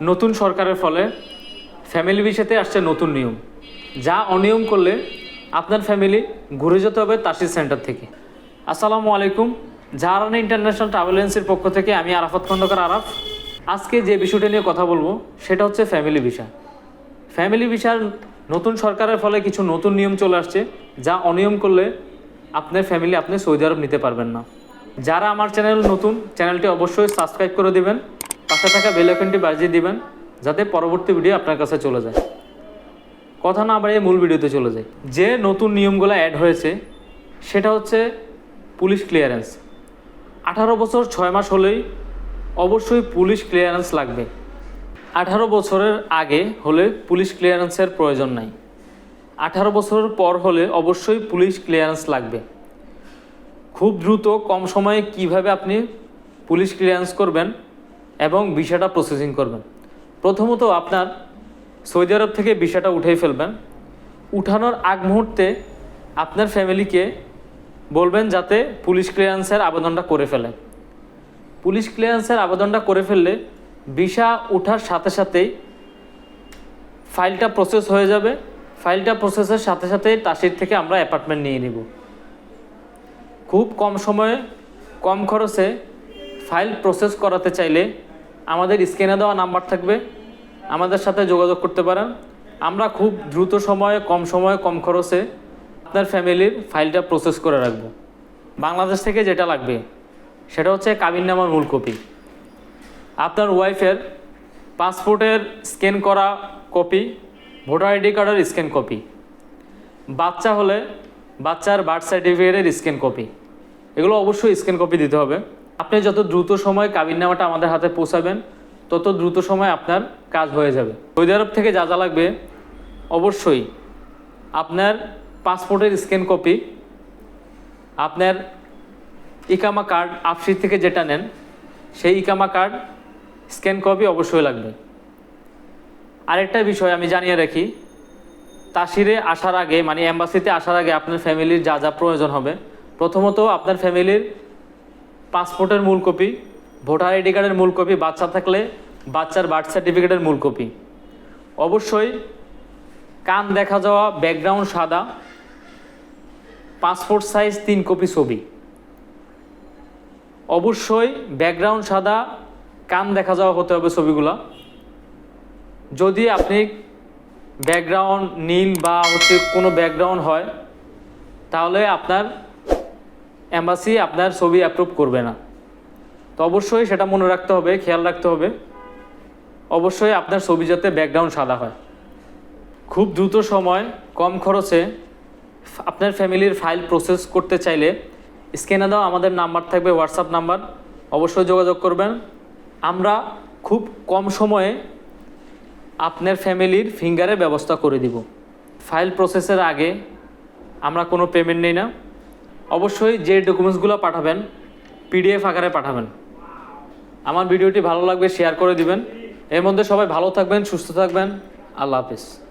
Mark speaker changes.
Speaker 1: নতুন সরকারের ফলে ফ্যামিলি ভিসাতে আসছে নতুন নিয়ম। যা অনিয়ম করলে আপনার ফ্যামিলি ঘুরে যেতে হবে তাসির সেন্টার থেকে। আসসালামু আলাইকুম, জাহারানা ইন্টারন্যাশনাল ট্রাভেল এজেন্সির পক্ষ থেকে আমি আরাফাত খন্দকার আরাফ। আজকে যে বিষয়টা নিয়ে কথা বলব, সেটা হচ্ছে ফ্যামিলি ভিসা ফ্যামিলি ভিসার নতুন সরকারের ফলে কিছু নতুন নিয়ম চলে আসছে, যা অনিয়ম করলে আপনার ফ্যামিলি আপনি সৌদি আরব নিতে পারবেন না। যারা আমার চ্যানেল নতুন চ্যানেলটি অবশ্যই সাবস্ক্রাইব করে দিবেন। পাশে থাকা বেল বাজিয়ে দিবেন, যাতে পরবর্তী ভিডিও আপনার কাছে চলে যায়। কথা না বাড়িয়ে মূল ভিডিওতে চলে যায় যে নতুন নিয়মগুলো অ্যাড হয়েছে, সেটা হচ্ছে পুলিশ ক্লিয়ারেন্স আঠারো বছর ছয় মাস হলেই অবশ্যই পুলিশ ক্লিয়ারেন্স লাগবে। আঠারো বছরের আগে হলে পুলিশ ক্লিয়ারেন্সের প্রয়োজন নাই। আঠারো বছরের পর হলে অবশ্যই পুলিশ ক্লিয়ারেন্স লাগবে। খুব দ্রুত, কম সময়ে কীভাবে আপনি পুলিশ ক্লিয়ারেন্স করবেন এবং ভিসাটা প্রসেসিং করবেন। প্রথমত আপনার সৌদি আরব থেকে ভিসাটা উঠিয়ে ফেলবেন। উঠানোর আগ মুহূর্তে আপনার ফ্যামিলিকে বলবেন যাতে পুলিশ ক্লিয়ারেন্সের আবেদনটা করে ফেলে। পুলিশ ক্লিয়ারেন্সের আবেদনটা করে ফেললে ভিসা ওঠার সাথে সাথেই ফাইলটা প্রসেস হয়ে যাবে। ফাইলটা প্রসেসের সাথে সাথে তাসির থেকে আমরা অ্যাপার্টমেন্ট নিয়ে নিব। খুব কম সময়ে, কম খরচে ফাইল প্রসেস করাতে চাইলে আমাদের স্ক্যানে দেওয়া নাম্বার থাকবে। আমাদের সাথে যোগাযোগ করতে পারেন। আমরা খুব দ্রুত সময়ে, কম সময়ে, কম খরচে আপনার ফ্যামিলির ফাইলটা প্রসেস করে রাখব। বাংলাদেশ থেকে যেটা লাগবে, সেটা হচ্ছে কাবিননামার মূল কপি আপনার ওয়াইফের পাসপোর্টের স্ক্যান করা কপি ভোটার আইডি কার্ডের স্ক্যান কপি বাচ্চা হলে বাচ্চার বার্থ সার্টিফিকেটের স্ক্যান কপি এগুলো অবশ্যই স্ক্যান কপি দিতে হবে। আপনি যত দ্রুত সময় কাবিননামাটা আমাদের হাতে পৌঁছাবেন, তত দ্রুত সময় আপনার কাজ হয়ে যাবে। সৌদি আরব থেকে যা যা লাগবে, অবশ্যই আপনার পাসপোর্টের স্ক্যান কপি, আপনার ইকামা কার্ড আপসির থেকে যেটা নেন, সেই ইকামা কার্ড স্ক্যান কপি অবশ্যই লাগবে। আরেকটা বিষয় আমি জানিয়ে রাখি, তাসিরে আসার আগে মানে অ্যাম্বাসিতে আসার আগে আপনার ফ্যামিলির যা যা প্রয়োজন হবে, প্রথমত আপনার ফ্যামিলির পাসপোর্টের মূল কপি, ভোটার আইডি কার্ডের মূল কপি, বাচ্চা থাকলে বাচ্চার বার্থ সার্টিফিকেটের মূল কপি। অবশ্যই কান দেখা যাওয়া, ব্যাকগ্রাউন্ড সাদা, পাসপোর্ট সাইজ তিন কপি ছবি। অবশ্যই ব্যাকগ্রাউন্ড সাদা, কান দেখা যাওয়া হতে হবে ছবিগুলা। যদি আপনি ব্যাকগ্রাউন্ড নীল বা হচ্ছে কোনো ব্যাকগ্রাউন্ড হয়, তাহলে আপনার অ্যাম্বাসি আপনার ছবি অ্যাপ্রুভ করবে না। তো অবশ্যই সেটা মনে রাখতে হবে, খেয়াল রাখতে হবে। অবশ্যই আপনার ছবি যাতে ব্যাকগ্রাউন্ড সাদা হয়। খুব দ্রুত সময়, কম খরচে আপনার ফ্যামিলির ফাইল প্রসেস করতে চাইলে স্ক্যানে দাও আমাদের নাম্বার থাকবে হোয়াটসঅ্যাপ নাম্বার অবশ্যই যোগাযোগ করবেন। আমরা খুব কম সময়ে আপনার ফ্যামিলির ফিঙ্গারের ব্যবস্থা করে দিব। ফাইল প্রসেসের আগে আমরা কোনো পেমেন্ট নেই না। অবশ্যই যে ডকুমেন্টসগুলো পাঠাবেন পিডিএফ আকারে পাঠাবেন। আমার ভিডিওটি ভালো লাগবে শেয়ার করে দিবেন। এর মধ্যে সবাই ভালো থাকবেন, সুস্থ থাকবেন। আল্লাহ হাফিজ।